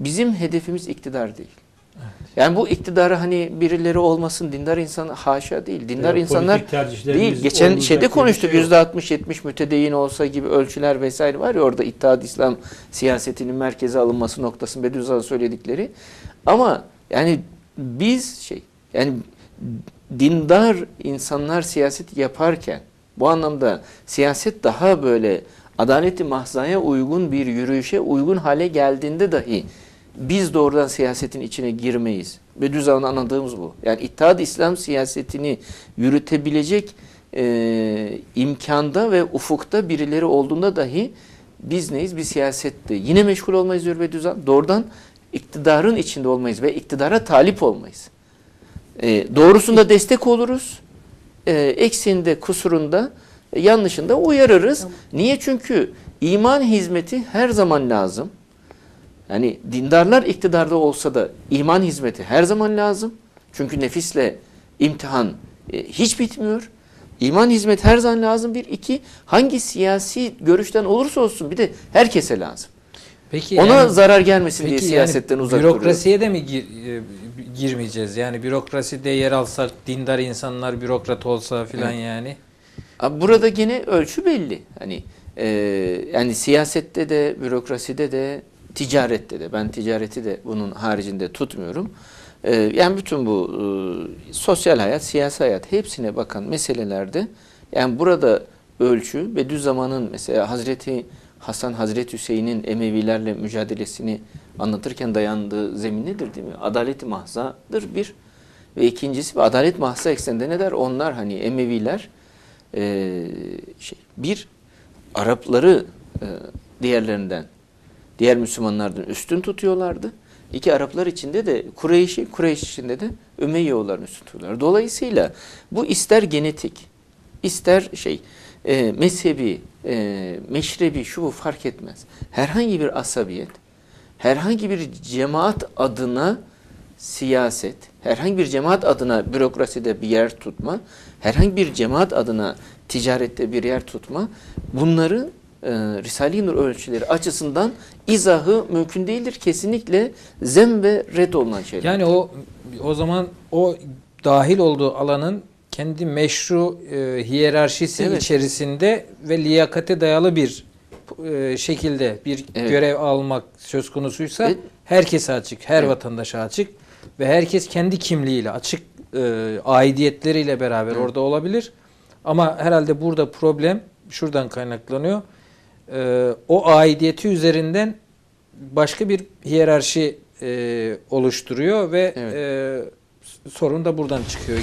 Bizim hedefimiz iktidar değil. Yani bu iktidarı hani birileri olmasın dindar insan haşa değil. Dindar Ya insanlar değil. Geçen şeyde bir konuştuk şey yok. %60-70 mütedeyyin olsa gibi ölçüler vesaire var ya orada İttihat İslam siyasetinin merkeze alınması noktasında Bediüzzaman söyledikleri. Ama yani biz şey yani dindar insanlar siyaset yaparken bu anlamda siyaset daha böyle adaleti mahzaya uygun bir yürüyüşe uygun hale geldiğinde dahi biz doğrudan siyasetin içine girmeyiz. Bediüzzaman'ın anladığımız bu. Yani İttihat İslam siyasetini yürütebilecek e, imkanda ve ufukta birileri olduğunda dahi biz neyiz? Bir siyasette. Yine meşgul olmayız diyor Bediüzzaman. Doğrudan iktidarın içinde olmayız ve iktidara talip olmayız. E, doğrusunda destek oluruz. E, eksiğinde, kusurunda, e, yanlışında uyarırız. Niye? Çünkü iman hizmeti her zaman lazım. Yani dindarlar iktidarda olsa da iman hizmeti her zaman lazım. Çünkü nefisle imtihan e, hiç bitmiyor. İman hizmeti her zaman lazım. Bir, iki, hangi siyasi görüşten olursa olsun bir de herkese lazım. Peki Ona yani- zarar gelmesin diye Peki siyasetten yani uzak duruyor. bürokrasiye de mi gir- e, girmeyeceğiz? Yani bürokraside yer alsak dindar insanlar bürokrat olsa filan Evet. yani. Abi burada gene ölçü belli. Hani e, yani siyasette de, bürokraside de, ticarette de. Ben ticareti de bunun haricinde tutmuyorum. E, yani bütün bu e, sosyal hayat, siyasi hayat hepsine bakan meselelerde yani burada ölçü Bediüzzaman'ın mesela Hazreti Hasan, Hazreti Hüseyin'in Emevilerle mücadelesini anlatırken dayandığı zemin nedir değil mi? Adalet-i mahzadır bir. Ve ikincisi ve adalet mahza ekseninde ne der? Onlar hani Emeviler e, şey bir Arapları e, diğerlerinden diğer Müslümanlardan üstün tutuyorlardı. İki Araplar içinde de Kureyş'i, Kureyş içinde de Ümeyyoğulların üstün tutuyorlar. Dolayısıyla bu ister genetik, ister şey e, mezhebi, e, meşrebi şu bu fark etmez. Herhangi bir asabiyet, herhangi bir cemaat adına siyaset, herhangi bir cemaat adına bürokraside bir yer tutma, herhangi bir cemaat adına ticarette bir yer tutma, bunları e, Risale-i Nur ölçüleri açısından izahı mümkün değildir. Kesinlikle zem ve red olunan şeyler. Yani o o zaman o dahil olduğu alanın kendi meşru e, hiyerarşisi Evet. içerisinde ve liyakate dayalı bir e, şekilde bir Evet. görev almak söz konusuysa Evet. herkese açık, her Evet. vatandaşa açık ve herkes kendi kimliğiyle açık e, aidiyetleriyle beraber Evet. orada olabilir. Ama herhalde burada problem şuradan kaynaklanıyor. E, o aidiyeti üzerinden başka bir hiyerarşi e, oluşturuyor ve Evet. e, sorun da buradan çıkıyor.